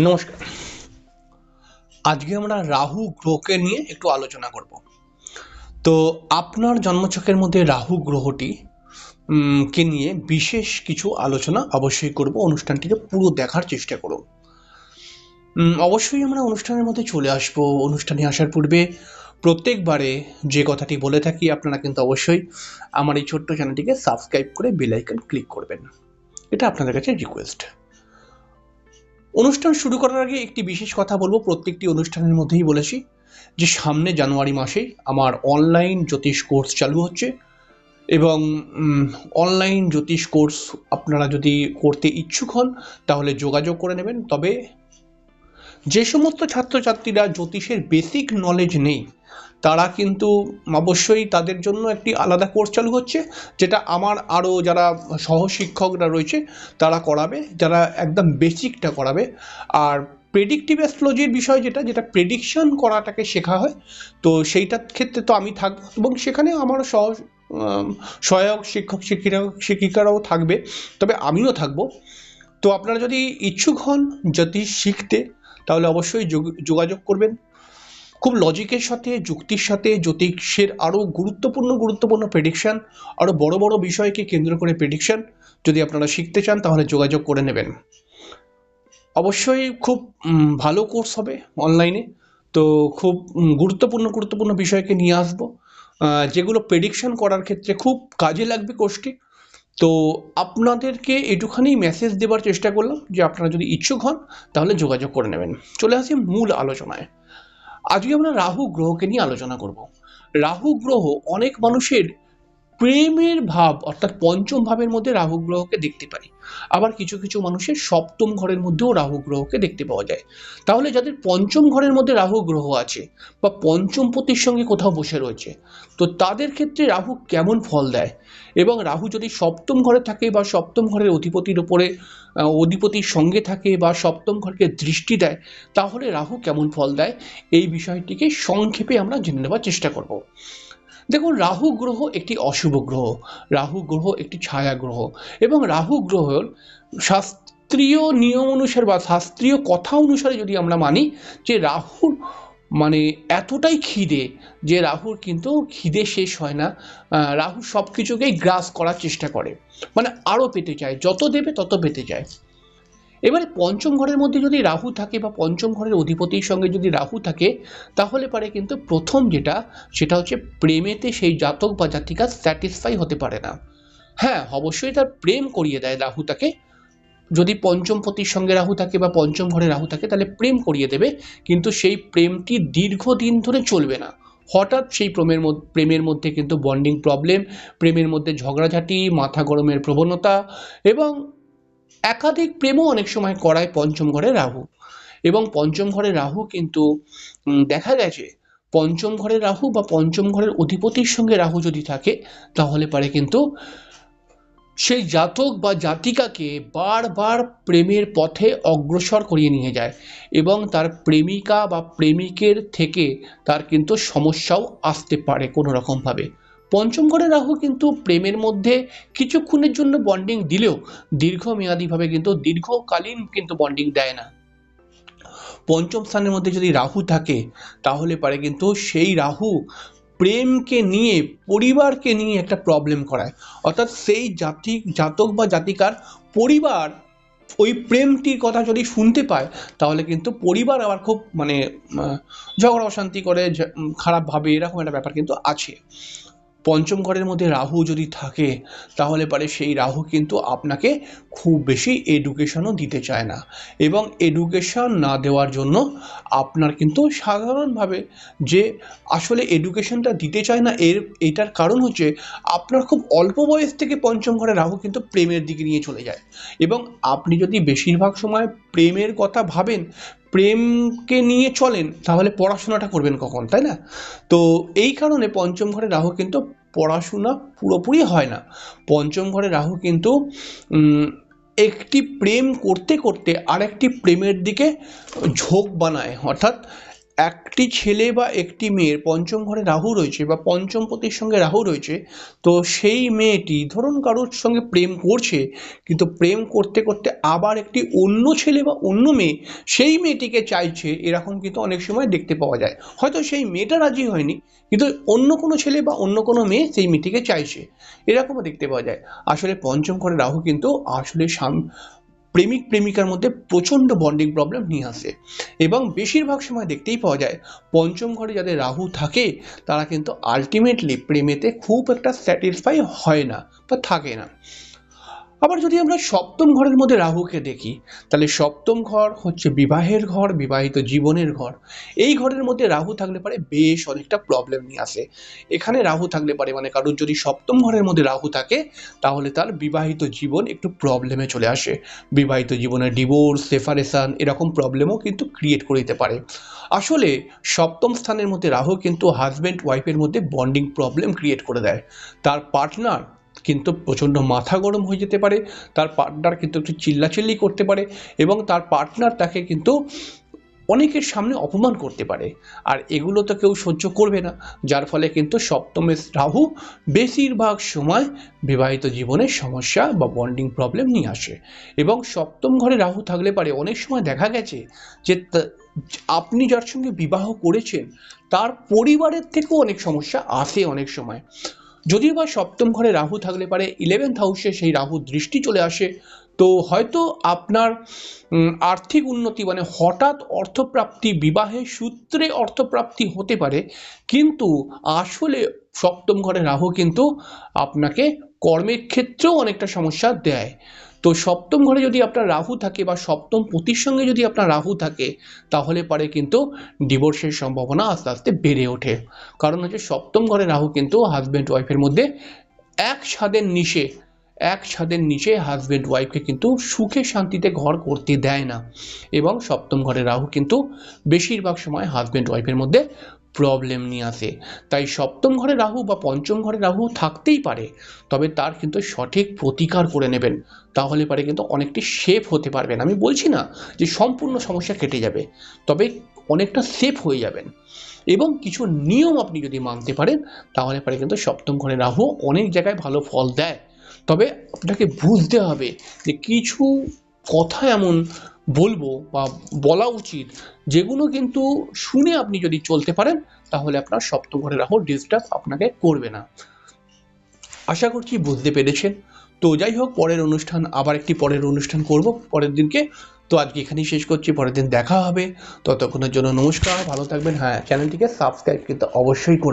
নমস্কার। আজকে আমরা রাহু গ্রহকে নিয়ে একটু আলোচনা করব। তো আপনার জন্মছকের মধ্যে রাহু গ্রহটি কে নিয়ে বিশেষ কিছু আলোচনা অবশ্যই করব। অনুষ্ঠানটিকে পুরো দেখার চেষ্টা করুন। অবশ্যই আমরা অনুষ্ঠানের মধ্যে চলে আসব। অনুষ্ঠানে আসার পূর্বে প্রত্যেকবারে যে কথাটি বলে থাকি, আপনারা কিন্তু অবশ্যই আমার এই ছোট্ট চ্যানেলটিকে সাবস্ক্রাইব করে বেল আইকন ক্লিক করবেন। এটা আপনাদের কাছে রিকোয়েস্ট অনুষ্ঠান শুরু করার আগে একটি বিশেষ কথা বলব। প্রত্যেকটি অনুষ্ঠানের মধ্যেই বলেছি যে সামনে জানুয়ারি মাসে আমার অনলাইন জ্যোতিষ কোর্স চালু হচ্ছে এবং অনলাইন জ্যোতিষ কোর্স আপনারা যদি করতে ইচ্ছুক হন, তাহলে যোগাযোগ করে নেবেন। তবে যে সমস্ত ছাত্রছাত্রীরা জ্যোতিষের বেসিক নলেজ নেই, তারা কিন্তু অবশ্যই তাদের জন্য একটি আলাদা কোর্স চালু হচ্ছে, যেটা আমার আরও যারা সহশিক্ষকরা রয়েছে, তারা করাবে, যারা একদম বেসিকটা করাবে। আর প্রেডিক্টিভ অ্যাস্ট্রোলজির বিষয় যেটা যেটা প্রেডিকশন করাটাকে শেখা হয়, তো সেইটার ক্ষেত্রে তো আমি থাকব। এবং সেখানে আমার সহ সহায়ক শিক্ষক শিক্ষিকা, শিক্ষিকারাও থাকবে, তবে আমিও থাকব। তো আপনারা যদি ইচ্ছুক হন জ্যোতিষ শিখতে তাহলে অবশ্যই যোগ- যোগাযোগ করবেন। খুব লজিকের সাথে, যুক্তির সাথে, জ্যোতিষের আরও গুরুত্বপূর্ণ গুরুত্বপূর্ণ প্রেডিকশান আরও বড় বড় বিষয়কে কেন্দ্র করে প্রেডিকশান যদি আপনারা শিখতে চান, তাহলে যোগাযোগ করে নেবেন। অবশ্যই খুব ভালো কোর্স হবে অনলাইনে তো খুব গুরুত্বপূর্ণ গুরুত্বপূর্ণ বিষয়কে নিয়ে আসব। যেগুলো প্রেডিকশন করার ক্ষেত্রে খুব কাজে লাগবে কোর্সটি তো আপনাদেরকে একটুখানি মেসেজ দেবার চেষ্টা করলাম যে আপনারা যদি ইচ্ছুক হন, তাহলে যোগাযোগ করে নেবেন। চলে আসি মূল আলোচনায়। আজকে আমরা রাহু গ্রহকে নিয়ে আলোচনা করব। রাহু গ্রহ অনেক মানুষের প্রেমের ভাব, অর্থাৎ পঞ্চম ভাবের মধ্যে রাহু গ্রহকে দেখতে পাই। আবার কিছু কিছু মানুষের সপ্তম ঘরের মধ্যেও রাহু গ্রহকে দেখতে পাওয়া যায়। তাহলে যাদের পঞ্চম ঘরের মধ্যে রাহু গ্রহ আছে বা পঞ্চম পতির সঙ্গে কোথাও বসে রয়েছে, তো তাদের ক্ষেত্রে রাহু কেমন ফল দেয়? এবং রাহু যদি সপ্তম ঘরে থাকে বা সপ্তম ঘরের অধিপতির ওপরে অধিপতির সঙ্গে থাকে বা সপ্তম ঘরকে দৃষ্টি দেয়, তাহলে রাহু কেমন ফল দেয়? এই বিষয়টিকে সংক্ষেপে আমরা জেনে নেওয়ার চেষ্টা করব। দেখুন, রাহু গ্রহ একটি অশুভ গ্রহ, রাহু গ্রহ একটি ছায়া গ্রহ এবং রাহু গ্রহর শাস্ত্রীয় নিয়ম অনুসারে বা শাস্ত্রীয় কথা অনুসারে যদি আমরা মানি যে রাহুর মানে এতটাই খিদে যে রাহুর কিন্তু খিদে শেষ হয় না রাহু সব কিছুকেই গ্রাস করার চেষ্টা করে। মানে আরও পেতে চায়, যত দেবে তত পেতে চায়। এবারে পঞ্চম ঘরের মধ্যে যদি রাহু থাকে বা পঞ্চম ঘরের অধিপতির সঙ্গে যদি রাহু থাকে, তাহলে পারে কিন্তু প্রথম যেটা, সেটা হচ্ছে প্রেমেতে সেই জাতক বা জাতিকা স্যাটিসফাই হতে পারে না। হ্যাঁ অবশ্যই তার প্রেম করিয়ে দেয় রাহু তাকে। যদি পঞ্চম পতির সঙ্গে রাহু থাকে বা পঞ্চম ঘরে রাহু থাকে, তাহলে প্রেম করিয়ে দেবে, কিন্তু সেই প্রেমটি দীর্ঘদিন ধরে চলবে না। হঠাৎ সেই প্রেমের প্রেমের মধ্যে কিন্তু বন্ডিং প্রবলেম প্রেমের মধ্যে ঝগড়াঝাটি, মাথা গরমের প্রবণতা এবং একাধিক প্রেমও অনেক সময় করায় পঞ্চম ঘরে রাহু। এবং পঞ্চম ঘরে রাহু কিন্তু দেখা গেছে পঞ্চম ঘরের রাহু বা পঞ্চম ঘরের অধিপতির সঙ্গে রাহু যদি থাকে, তাহলে পারে কিন্তু সেই জাতক বা জাতিকাকে বারবার প্রেমের পথে অগ্রসর করিয়ে নিয়ে যায় এবং তার প্রেমিকা বা প্রেমিকের থেকে তার কিন্তু সমস্যাও আসতে পারে কোনো রকমভাবে পঞ্চম ঘরে রাহু কিন্তু প্রেমের মধ্যে কিছুক্ষণের জন্য বন্ডিং দিলেও দীর্ঘমেয়াদীভাবে কিন্তু দীর্ঘকালীন কিন্তু বন্ডিং দেয় না। পঞ্চম স্থানের মধ্যে যদি রাহু থাকে, তাহলে পারে কিন্তু সেই রাহু প্রেমকে নিয়ে, পরিবারকে নিয়ে একটা প্রবলেম করায়। অর্থাৎ সেই জাতি, জাতক বা জাতিকার পরিবার ওই প্রেমটির কথা যদি শুনতে পায়, তাহলে কিন্তু পরিবার আবার খুব মানে ঝগড়া, অশান্তি করে খারাপ ভাবে এরকম একটা ব্যাপার কিন্তু আছে। পঞ্চম ঘরের মধ্যে রাহু যদি থাকে, তাহলে পারে সেই রাহু কিন্তু আপনাকে খুব বেশি এডুকেশনও দিতে চায় না। এবং এডুকেশন না দেওয়ার জন্য আপনার কিন্তু সাধারণভাবে যে আসলে এডুকেশনটা দিতে চায় না, এর, এটার কারণ হচ্ছে আপনার খুব অল্প বয়স থেকে পঞ্চম ঘরে রাহু কিন্তু প্রেমের দিকে নিয়ে চলে যায়। এবং আপনি যদি বেশিরভাগ সময় প্রেমের কথা ভাবেন, প্রেমকে নিয়ে চলেন, তাহলে পড়াশোনাটা করবেন কখন, তাই না? তো এই কারণে পঞ্চম ঘরে রাহু কিন্তু পড়াশোনা পুরোপুরি হয় না। পঞ্চম ঘরে রাহু কিন্তু একটি প্রেম করতে করতে আরেকটি প্রেমের দিকে ঝোঁক বানায়, অর্থাৎ একটি ছেলে বা একটি মেয়ের পঞ্চম ঘরে রাহু রয়েছে বা পঞ্চম পতির সঙ্গে রাহু রয়েছে, তো সেই মেয়েটি ধরুন কারোর সঙ্গে প্রেম করছে, কিন্তু প্রেম করতে করতে আবার একটি অন্য ছেলে বা অন্য মেয়ে, সেই মেয়েটিকে চাইছে, এরকম কিন্তু অনেক সময় দেখতে পাওয়া যায়। হয়তো সেই মেয়েটা রাজি হয়নি, কিন্তু অন্য কোনো ছেলে বা অন্য কোনো মেয়ে সেই মেয়েটিকে চাইছে, এরকমও দেখতে পাওয়া যায়। আসলে পঞ্চম ঘরে রাহু কিন্তু আসলে প্রেমিক প্রেমিকার মধ্যে প্রচণ্ড বন্ডিং প্রবলেম নিয়ে আসে। এবং বেশিরভাগ সময় দেখতেই পাওয়া যায়, পঞ্চম ঘরে যাদের রাহু থাকে, তারা কিন্তু আলটিমেটলি প্রেমেতে খুব একটা স্যাটিসফাই হয় না বা থাকে না। আবার যদি আমরা সপ্তম ঘরের মধ্যে রাহুকে দেখি, তাহলে সপ্তম ঘর হচ্ছে বিবাহের ঘর, বিবাহিত জীবনের ঘর। এই ঘরের মধ্যে রাহু থাকলে পারে বেশ অনেকটা প্রবলেম নিয়ে আসে। এখানে রাহু থাকলে পারে মানে কারোর যদি সপ্তম ঘরের মধ্যে রাহু থাকে, তাহলে তার বিবাহিত জীবন একটু প্রবলেমে চলে আসে। বিবাহিত জীবনে ডিভোর্স সেপারেশন এরকম প্রবলেমও কিন্তু ক্রিয়েট করে দিতে পারে। আসলে সপ্তম স্থানের মধ্যে রাহু কিন্তু হাজব্যান্ড ওয়াইফের মধ্যে বন্ডিং প্রবলেম ক্রিয়েট করে দেয়। তার পার্টনার কিন্তু প্রচণ্ড মাথা গরম হয়ে যেতে পারে, তার পার্টনার কিন্তু একটু চিল্লাচিল্লি করতে পারে এবং তার পার্টনার তাকে কিন্তু অনেকের সামনে অপমান করতে পারে। আর এগুলো তো কেউ সহ্য করবে না, যার ফলে কিন্তু সপ্তমের রাহু বেশিরভাগ সময় বিবাহিত জীবনে সমস্যা বা বন্ডিং প্রবলেম নিয়ে আসে এবং সপ্তম ঘরে রাহু থাকলে পারে অনেক সময় দেখা গেছে যে আপনি যার সঙ্গে বিবাহ করেছেন, তার পরিবারের থেকেও অনেক সমস্যা আসে অনেক সময়। যদিও বা সপ্তম ঘরে রাহু থাকলে পারে ইলেভেন্থ হাউসে সেই রাহু দৃষ্টি চলে আসে, তো হয়তো আপনার আর্থিক উন্নতি মানে হঠাৎ অর্থপ্রাপ্তি বিবাহের সূত্রে অর্থপ্রাপ্তি হতে পারে, কিন্তু আসলে সপ্তম ঘরে রাহু কিন্তু আপনাকে কর্মের ক্ষেত্রেও অনেকটা সমস্যা দেয়। তো সপ্তম ঘরে যদি আপনার রাহু থাকে বা সপ্তম পতির সঙ্গে যদি আপনার রাহু থাকে, তাহলে পরে কিন্তু ডিভোর্সের সম্ভাবনা আস্তে আস্তে বেড়ে ওঠে। কারণ হচ্ছে সপ্তম ঘরে রাহু কিন্তু হাজব্যান্ড ওয়াইফের মধ্যে এক ছাদের নিচে এক ছাদের নিচে হাজব্যান্ড ওয়াইফকে কিন্তু সুখে শান্তিতে ঘর করতে দেয় না। এবং সপ্তম ঘরে রাহু কিন্তু বেশিরভাগ সময় হাজব্যান্ড ওয়াইফের মধ্যে প্রবলেম নিয়ে আসে। তাই সপ্তম ঘরে রাহু বা পঞ্চম ঘরে রাহু থাকতেই পারে, তবে তার কিন্তু সঠিক প্রতিকার করে নেবেন। তাহলে পারে কিন্তু অনেকটি সেফ হতে পারবেন। আমি বলছি না যে সম্পূর্ণ সমস্যা কেটে যাবে, তবে অনেকটা সেফ হয়ে যাবেন। এবং কিছু নিয়ম আপনি যদি মানতে পারেন, তাহলে পারে কিন্তু সপ্তম ঘরে রাহু অনেক জায়গায় ভালো ফল দেয়। তবে আপনাকে বুঝতে হবে যে কিছু কথা এমন বলব বা বলা উচিত যেগুলো কিন্তু শুনে আপনি যদি চলতে পারেন, তাহলে আপনার সপ্তম ঘরে রাহু ডিস্টার্ব আপনাকে করবে না। আশা করছি বুঝতে পেরেছেন। তো যাই হোক, পরের অনুষ্ঠান, আবার একটি পরের অনুষ্ঠান করব পরের দিনকে। তো আজকে এখানেই শেষ করছি, পরের দিন দেখা হবে। ততক্ষণের জন্য নমস্কার, ভালো থাকবেন। হ্যাঁ চ্যানেলটিকে সাবস্ক্রাইব কিন্তু অবশ্যই করবেন।